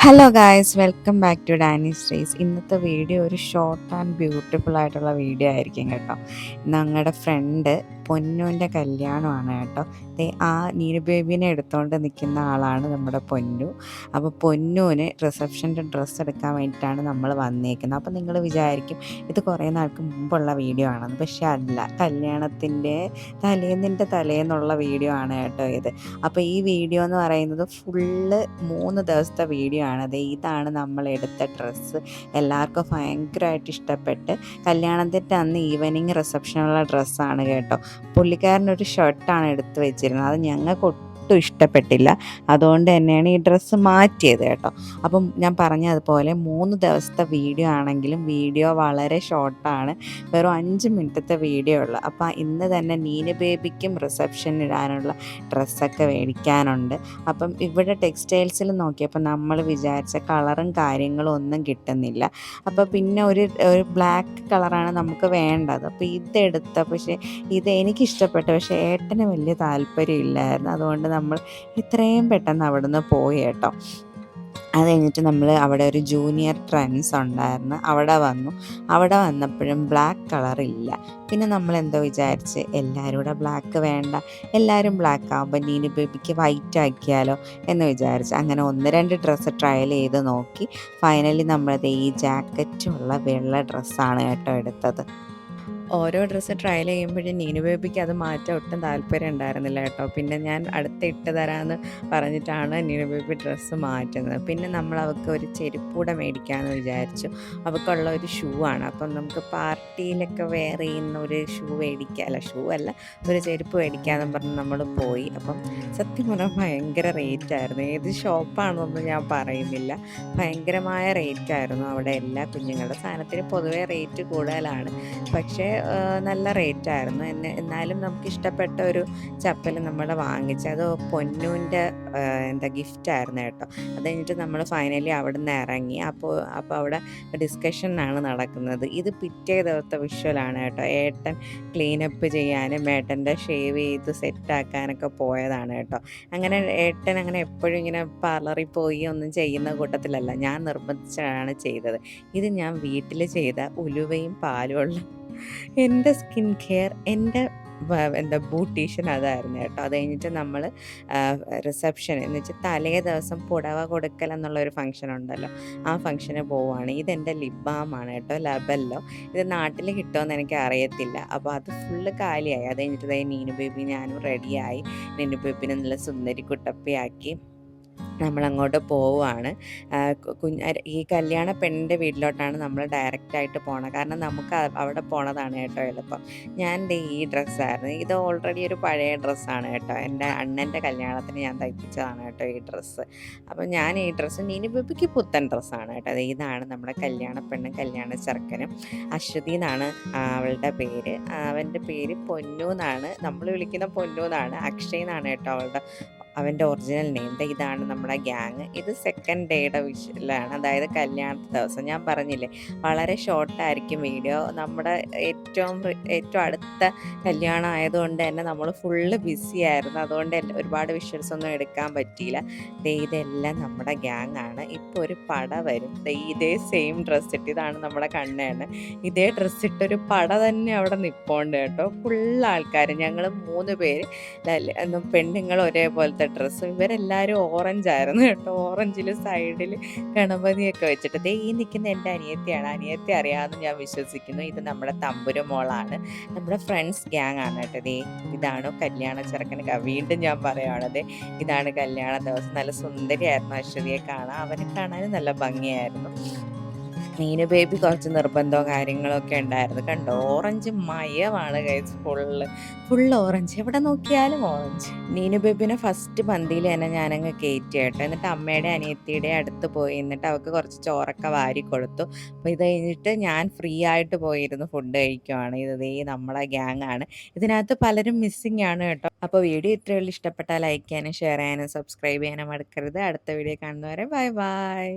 Hello guys welcome back to Dani സ്ട്രീസ് ഇന്നത്തെ video ഒരു short and beautiful ആയിട്ടുള്ള video ആയിരിക്കും കേട്ടോ. ഞങ്ങളുടെ ഫ്രണ്ട് പൊന്നുവിന്റെ കല്യാണമാണ് കേട്ടോ. ആ നീനു ബേബീനെ എടുത്തുകൊണ്ട് നിൽക്കുന്ന ആളാണ് നമ്മുടെ പൊന്നു. അപ്പോൾ പൊന്നുവിന് റിസപ്ഷന്റെ ഡ്രസ്സ് എടുക്കാൻ വേണ്ടിയിട്ടാണ് നമ്മൾ വന്നേക്കുന്നത്. അപ്പോൾ നിങ്ങൾ വിചാരിക്കും ഇത് കുറേ നാൾക്ക് മുമ്പുള്ള വീഡിയോ ആണെന്ന്. പക്ഷെ അല്ല കല്യാണത്തിന്റെ തലേന്നിന്റെ തലേന്നുള്ള വീഡിയോ ആണ് കേട്ടോ ഇത്. അപ്പോൾ ഈ വീഡിയോ എന്ന് പറയുന്നത് ഫുള്ള് മൂന്ന് ദിവസത്തെ വീഡിയോ ആണ്. അത് ഇതാണ് നമ്മൾ എടുത്ത ഡ്രസ്സ്. എല്ലാവർക്കും ഭയങ്കരമായിട്ട് ഇഷ്ടപ്പെട്ട് കല്യാണത്തിന്റെ അന്ന് ഈവനിങ് റിസപ്ഷനുള്ള ഡ്രസ്സാണ് കേട്ടോ. പുള്ളിക്കാരനൊരു ഷർട്ടാണ് എടുത്ത് വെച്ചിരുന്നത്. അത് ഞങ്ങൾക്ക് ഒട്ടും ഇഷ്ടപ്പെട്ടില്ല. അതുകൊണ്ട് തന്നെയാണ് ഈ ഡ്രസ്സ് മാറ്റിയത് കേട്ടോ. അപ്പം ഞാൻ പറഞ്ഞതുപോലെ മൂന്ന് ദിവസത്തെ വീഡിയോ ആണെങ്കിലും വീഡിയോ വളരെ ഷോർട്ടാണ് വെറും അഞ്ച് മിനിറ്റത്തെ വീഡിയോ ഉള്ളു. അപ്പോൾ ഇന്ന് തന്നെ നീന ബേബിക്കും റിസപ്ഷൻ ഇടാനുള്ള ഡ്രസ്സൊക്കെ മേടിക്കാനുണ്ട്. അപ്പം ഇവിടെ ടെക്സ്റ്റൈൽസിൽ നോക്കിയപ്പോൾ നമ്മൾ വിചാരിച്ച കളറും കാര്യങ്ങളും ഒന്നും കിട്ടുന്നില്ല. അപ്പോൾ പിന്നെ ഒരു ഒരു ബ്ലാക്ക് കളറാണ് നമുക്ക് വേണ്ടത്. അപ്പോൾ ഇതെടുത്ത പക്ഷേ ഇത് എനിക്കിഷ്ടപ്പെട്ടു. പക്ഷേ ഏട്ടന് വലിയ താല്പര്യമില്ലായിരുന്നു അതുകൊണ്ട് നമ്മൾ ഇത്രയും പെട്ടെന്ന് അവിടുന്ന് പോയി കേട്ടോ. അത് കഴിഞ്ഞിട്ട് നമ്മൾ അവിടെ ഒരു ജൂനിയർ ട്രെൻഡ്സ് ഉണ്ടായിരുന്നു. അവിടെ വന്നു. അവിടെ വന്നപ്പോഴും ബ്ലാക്ക് കളർ ഇല്ല. പിന്നെ നമ്മൾ എന്തോ വിചാരിച്ച് എല്ലാവരും കൂടെ ബ്ലാക്ക് വേണ്ട. എല്ലാവരും ബ്ലാക്ക് ആകുമ്പോൾ നീന് ബേബിക്ക് വൈറ്റ് ആക്കിയാലോ എന്ന് വിചാരിച്ച് അങ്ങനെ ഒന്ന് രണ്ട് ഡ്രസ്സ് ട്രയൽ ചെയ്ത് നോക്കി. ഫൈനലി നമ്മളത് ഈ ജാക്കറ്റുള്ള വെള്ള ഡ്രസ്സാണ് കേട്ടോ എടുത്തത്. ഓരോ ഡ്രസ്സ് ട്രയൽ ചെയ്യുമ്പോഴും നീനു ബേബിക്ക് അത് മാറ്റാൻ ഒട്ടും താല്പര്യം ഉണ്ടായിരുന്നില്ല കേട്ടോ. പിന്നെ ഞാൻ അടുത്ത് ഇട്ട് തരാമെന്ന് പറഞ്ഞിട്ടാണ് നീനു ബേബി ഡ്രസ്സ് മാറ്റുന്നത്. പിന്നെ നമ്മൾ അവൾക്ക് ഒരു ചെരുപ്പൂടെ മേടിക്കാമെന്ന് വിചാരിച്ചു. അവൾക്കുള്ള ഒരു ഷൂ ആണ്. അപ്പം നമുക്ക് പാർട്ടിയിലൊക്കെ വെയർ ചെയ്യുന്ന ഒരു ഷൂ മേടിക്കുക അല്ല ഷൂ അല്ല ഒരു ചെരുപ്പ് മേടിക്കാമെന്ന് പറഞ്ഞ് നമ്മൾ പോയി. അപ്പം സത്യം പറഞ്ഞാൽ ഭയങ്കര റേറ്റ് ആയിരുന്നു. ഏത് ഷോപ്പാണെന്നൊന്നും ഞാൻ പറയുന്നില്ല. ഭയങ്കരമായ റേറ്റ് ആയിരുന്നു അവിടെ എല്ലാ കുഞ്ഞുങ്ങളുടെ സാധനത്തിന് പൊതുവേ റേറ്റ് കൂടുതലാണ്. പക്ഷേ നല്ല റേറ്റായിരുന്നു. എന്നെ എന്നാലും നമുക്ക് ഇഷ്ടപ്പെട്ട ഒരു ചപ്പൽ നമ്മൾ വാങ്ങിച്ചു അത് പൊന്നൂന്റെ എന്താ ഗിഫ്റ്റ് ആയിരുന്നു കേട്ടോ. അത് കഴിഞ്ഞിട്ട് നമ്മൾ ഫൈനലി അവിടെ നിന്ന് ഇറങ്ങി. അപ്പോൾ അപ്പോൾ അവിടെ ഡിസ്കഷനാണ് നടക്കുന്നത്. ഇത് പിറ്റേ ദിവസത്തെ വിഷ്വലാണ് കേട്ടോ. ഏട്ടൻ ക്ലീനപ്പ് ചെയ്യാനും ഏട്ടന്റെ ഷേവ് ചെയ്ത് സെറ്റാക്കാനൊക്കെ പോയതാണ് കേട്ടോ. അങ്ങനെ ഏട്ടൻ അങ്ങനെ എപ്പോഴും ഇങ്ങനെ പാർലറിൽ പോയി ഒന്നും ചെയ്യുന്ന കൂട്ടത്തിലല്ല. ഞാൻ നിർബന്ധിച്ചാണ് ചെയ്തത്. ഇത് ഞാൻ വീട്ടിൽ ചെയ്ത ഉലുവയും പാലുമുള്ള എന്റെ സ്കിൻ കെയർ എന്റെ എന്താ ബ്യൂട്ടീഷ്യൻ അതായിരുന്നു കേട്ടോ. അത് കഴിഞ്ഞിട്ട് നമ്മൾ റിസപ്ഷൻ എന്ന് വെച്ചാൽ തലേ ദിവസം പുടവ കൊടുക്കൽ എന്നുള്ളൊരു ഫംഗ്ഷൻ ഉണ്ടല്ലോ. ആ ഫംഗ്ഷന് പോവുകയാണ് ഇതെന്റെ ലിബാമാണ് കേട്ടോ ലബല്ലോ. ഇത് നാട്ടിൽ കിട്ടുമെന്ന് എനിക്ക് അറിയത്തില്ല. അപ്പോൾ അത് ഫുള്ള് കാലിയായി. അത് കഴിഞ്ഞിട്ട് നീനു ബേബി ഞാനും റെഡിയായി നീനു ബേബിനെ നല്ല സുന്ദരി കുട്ടപ്പിയാക്കി. നമ്മളങ്ങോട്ട് പോവുകയാണ് കുഞ്ഞ് ഈ കല്യാണ പെണ്ണിന്റെ വീട്ടിലോട്ടാണ് നമ്മൾ ഡയറക്റ്റായിട്ട് പോണത് കാരണം നമുക്ക് അവിടെ പോണതാണ് കേട്ടോ എളുപ്പം. ഞാൻ ഈ ഡ്രസ്സായിരുന്നു. ഇത് ഓൾറെഡി ഒരു പഴയ ഡ്രസ്സാണ് കേട്ടോ. എന്റെ അണ്ണന്റെ കല്യാണത്തിന് ഞാൻ തയ്പ്പിച്ചതാണ് കേട്ടോ ഈ ഡ്രസ്സ്. അപ്പം ഞാൻ ഈ ഡ്രസ്സ് നീനുബിക്ക് പുത്തൻ ഡ്രസ്സാണ് കേട്ടോ. അത് ഇതാണ് നമ്മുടെ കല്യാണ പെണ്ണും കല്യാണ ചെറുക്കനും. അശ്വതി എന്നാണ് അവളുടെ പേര്. അവന്റെ പേര് പൊന്നു എന്നാണ്. നമ്മൾ വിളിക്കുന്ന പൊന്നു എന്നാണ്. അക്ഷയ് എന്നാണ് കേട്ടോ അവളുടെ അവന്റെ ഒറിജിനൽ നെയിം ഇതാണ് നമ്മുടെ ഗ്യാങ് ഇത് സെക്കൻഡ് ഡേയുടെ വിഷയത്തിലാണ് അതായത് കല്യാണ ദിവസം. ഞാൻ പറഞ്ഞില്ലേ വളരെ ഷോർട്ടായിരിക്കും വീഡിയോ നമ്മുടെ ഏറ്റവും ഏറ്റവും അടുത്ത കല്യാണം ആയതുകൊണ്ട് തന്നെ നമ്മൾ ഫുള്ള് ബിസി ആയിരുന്നു. അതുകൊണ്ട് ഒരുപാട് വിഷ്വൽസ് ഒന്നും എടുക്കാൻ പറ്റിയില്ല. ഇതെല്ലാം നമ്മുടെ ഗ്യാങ് ആണ്. ഇപ്പോൾ ഒരു പട വരും. ഇതേ സെയിം ഡ്രസ്സ് ഇട്ട് ഇതാണ് നമ്മുടെ കണ്ണേണ്. ഇതേ ഡ്രസ്സ് ഇട്ടൊരു പട തന്നെ അവിടെ നിൽപ്പുണ്ട് കേട്ടോ. ഫുള്ള് ആൾക്കാർ ഞങ്ങൾ മൂന്ന് പേര്. പെണ്ണുങ്ങൾ ഒരേപോലത്തെ ഡ്രസ്സ് ഇവരെല്ലാവരും ഓറഞ്ച് ആയിരുന്നു കേട്ടോ. ഓറഞ്ചിൽ സൈഡിൽ ഗണപതിയൊക്കെ വെച്ചിട്ട്. ദേ ഈ നിൽക്കുന്ന എന്റെ അനിയത്തിയാണ്. അനിയത്തി അറിയാമെന്ന് ഞാൻ വിശ്വസിക്കുന്നു. ഇത് നമ്മുടെ തമ്പുരു മോളാണ്. നമ്മുടെ ഫ്രണ്ട്സ് ഗ്യാങ് ആണ് കേട്ടോ. ദേ ഇതാണ് കല്യാണ ചെറുക്കൻ വീണ്ടും ഞാൻ പറയുകയാണത് ഇതാണ് കല്യാണ ദിവസം. നല്ല സുന്ദരിയായിരുന്നു അശ്വതിയെ കാണാൻ. അവനെ കാണാനും നല്ല ഭംഗിയായിരുന്നു. മീനു ബേബി കുറച്ച് നിർബന്ധവും കാര്യങ്ങളൊക്കെ ഉണ്ടായിരുന്നു. കണ്ടോ? ഓറഞ്ച് മയമാണ് കഴിച്ച് ഫുള്ള് ഫുൾ ഓറഞ്ച് എവിടെ നോക്കിയാലും ഓറഞ്ച് നീനു ബേബിനെ ഫസ്റ്റ് പന്തിയിൽ തന്നെ ഞാനങ്ങ് കയറ്റി കേട്ടോ. എന്നിട്ട് അമ്മയുടെ അനിയത്തിയുടെ അടുത്ത് പോയി. എന്നിട്ട് അവൾക്ക് കുറച്ച് ചോറൊക്കെ വാരി കൊടുത്തു. അപ്പോൾ ഇത് കഴിഞ്ഞിട്ട് ഞാൻ ഫ്രീ ആയിട്ട് പോയിരുന്നു ഫുഡ് കഴിക്കുവാണ്. ഇത് ഈ നമ്മളെ ഗ്യാങ് ആണ്. ഇതിനകത്ത് പലരും മിസ്സിങ് ആണ് കേട്ടോ. അപ്പോൾ വീഡിയോ ഇത്രയുള്ള ഇഷ്ടപ്പെട്ടാൽ ലൈക്ക് ചെയ്യാനും ഷെയർ ചെയ്യാനും സബ്സ്ക്രൈബ് ചെയ്യാനും മടുക്കരുത്. അടുത്ത വീഡിയോ കാണുന്നവരെ ബൈ ബൈ